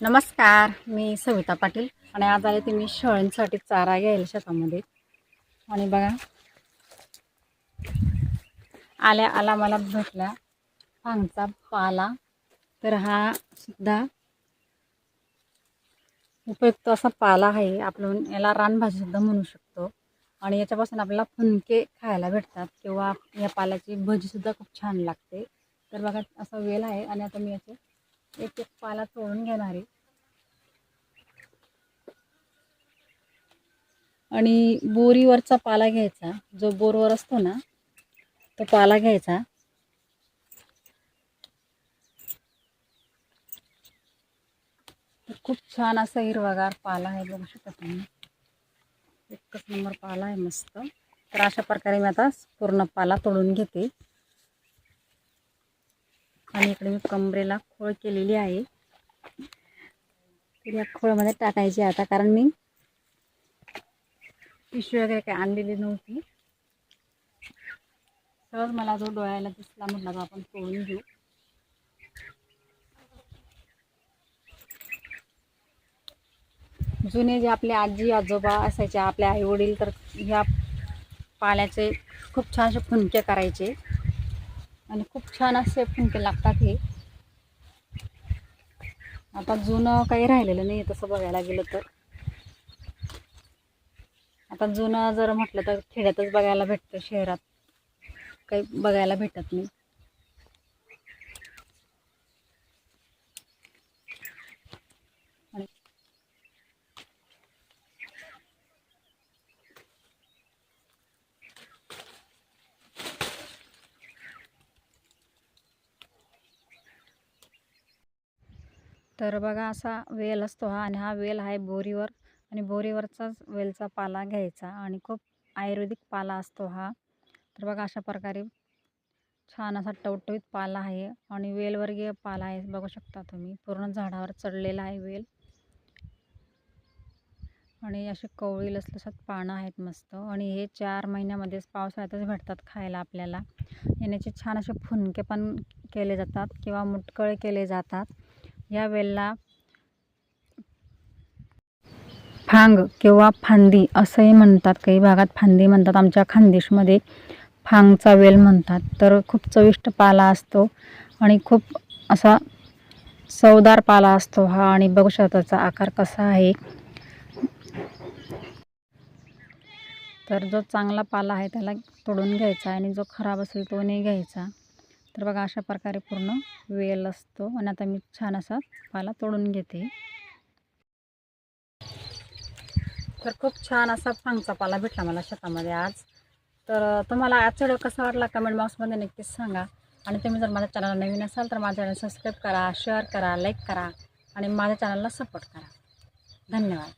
नमस्कार मी सविता पाटील आणि आज आले ते मी शेळ्यांसाठी चारा घ्यायला शेतामध्ये. आणि बघा आल्या आला मला भेटला भांगचा पाला. तर हा सुद्धा उपयुक्त असा पाला आहे आपण याला रानभाजीसुद्धा म्हणू शकतो. आणि याच्यापासून आपल्याला फुनके खायला भेटतात किंवा या पाल्याची भजीसुद्धा खूप छान लागते. तर बघा असा वेल आहे आणि आता मी याचे एक एक पाला तोडून घेणार आहे. आणि बोरीवरचा पाला घ्यायचा जो बोरवर असतो ना तो पाला घ्यायचा. खूप छान असा हिरवागार पाला आहे बघू शकता तुम्ही. एकच नंबर पाला आहे मस्त. तर अशा प्रकारे मी आता पूर्ण पाला तोडून घेते. आणि इकडे मी कमरेला खोळ केलेली आहे. तर या खोळमध्ये टाकायची आता कारण मी पिशवी वगैरे काही आणलेली नव्हती. सहज मला जो डोळ्याला दिसला म्हटला तो आपण तोडून घेऊ. जुने जे आपले आजी आजोबा असायचे आपले आई वडील तर ह्या पाल्याचे खूप छानसे फुंके करायचे. आणि खूप छान असे फुंके लागतात हे. आता जुनं काही राहिलेलं नाही तसं बघायला गेलं तर. आता जुनं जर म्हटलं तर खेड्यातच बघायला भेटतं शहरात काही बघायला भेटत नाही. तर बघा असा वेल असतो हा आणि हा वेल आहे बोरीवर आणि बोरीवरचाच वेलचा पाला घ्यायचा आणि खूप आयुर्वेदिक पाला असतो हा. तर बघा अशा प्रकारे छान असा टवटवीत पाला आहे आणि वेलवर्गीय पाला आहे बघू शकता तुम्ही. पूर्ण झाडावर चढलेला आहे वेल. आणि असे कवळी लसलसत पानं आहेत मस्त आणि हे चार महिन्यामध्येच पावसाळ्यातच भेटतात खायला आपल्याला. याचे छान असे फुनके पण केले जातात किंवा मुटकळे केले जातात. या वेलला फांग किंवा फांदी असंही म्हणतात. काही भागात फांदी म्हणतात. आमच्या खानदेशमध्ये फांगचा वेल म्हणतात. तर खूप चविष्ट पाला असतो आणि खूप असा चवदार पाला असतो हा आणि बघू शकताचा आकार कसा आहे. तर जो चांगला पाला आहे त्याला तोडून घ्यायचा आणि जो खराब असेल तो नाही घ्यायचा. तर बघा अशा प्रकारे पूर्ण वेल असतो. आणि आता मी छान असा पाला तोडून घेते. तर खूप छान असा फांगचा पाला भेटला मला शेतामध्ये आज. तर तुम्हाला आजचा व्हिडिओ कसा वाटला कमेंट बॉक्समध्ये नक्कीच सांगा. आणि तुम्ही जर माझ्या चॅनलला नवीन असाल तर माझ्या चॅनल सबस्क्राईब करा शेअर करा लाईक करा आणि माझ्या चॅनलला सपोर्ट करा. धन्यवाद.